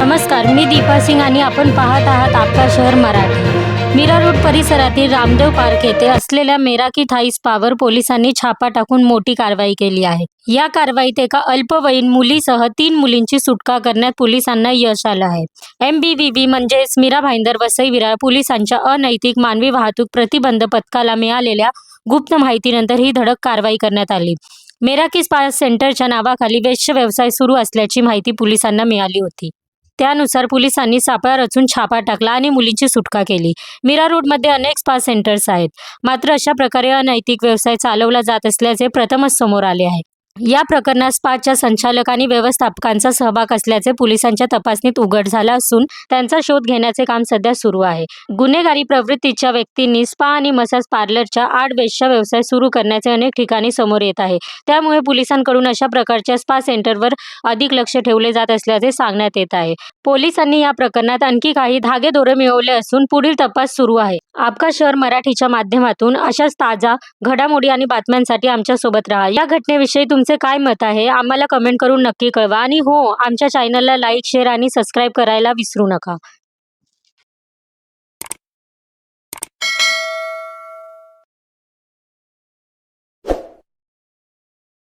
नमस्कार मी दीपा सिंग आणि आपण पाहत आहात आपला शहर मराठी. मीरा रोड परिसरातील रामदेव पार्क येथे असलेल्या मेराकी थाई स्पावर पोलिसांनी छापा टाकून मोठी कारवाई केली आहे. या कारवाईत एका अल्पवयीन मुलीसह तीन मुलींची सुटका करण्यात पोलिसांना यश आलं आहे. एम बी व्ही बी म्हणजेच मीरा भाईंदर वसई विरार पोलिसांच्या अनैतिक मानवी वाहतूक प्रतिबंध पथकाला मिळालेल्या गुप्त माहितीनंतर ही धडक कारवाई करण्यात आली. मेराकी स्पा सेंटरच्या नावाखाली वेश्य व्यवसाय सुरू असल्याची माहिती पोलिसांना मिळाली होती. त्यानुसार पोलिसांनी सापळा रचून छापा टाकला आणि मुलींची सुटका केली. मीरा रोडमध्ये अनेक स्पा सेंटर्स आहेत. मात्र अशा प्रकारे अनैतिक व्यवसाय चालवला जात असल्याचे प्रथमच समोर आले आहे. या प्रकरणात स्पाच्या संचालक आणि व्यवस्थापकांचा सहभाग असल्याचे पोलिसांच्या तपासणीत उघड झालं असून त्यांचा शोध घेण्याचे काम सध्या सुरू आहे. गुन्हेगारी प्रवृत्तीच्या व्यक्तींनी स्पा आणि मसाज पार्लरच्या आठ वेश्या व्यवसाय सुरू करण्याचे अनेक ठिकाणी समोर येत आहे. त्यामुळे पोलिसांकडून अशा प्रकारच्या स्पा सेंटरवर अधिक लक्ष ठेवले जात असल्याचे सांगण्यात येत आहे. पोलिसांनी या प्रकरणात आणखी काही धागेदोरे मिळवले असून पुढील तपास सुरू आहे. आपका शहर मराठीच्या माध्यमातून अशाच ताजा घडामोडी आणि बातम्यांसाठी आमच्यासोबत राहा. या घटनेविषयी तुमचे काय मत आहे? आम्हाला कमेंट करून नक्की कळवा. आणि हो आमच्या चॅनलला लाईक शेअर आणि सबस्क्राईब करायला विसरू नका.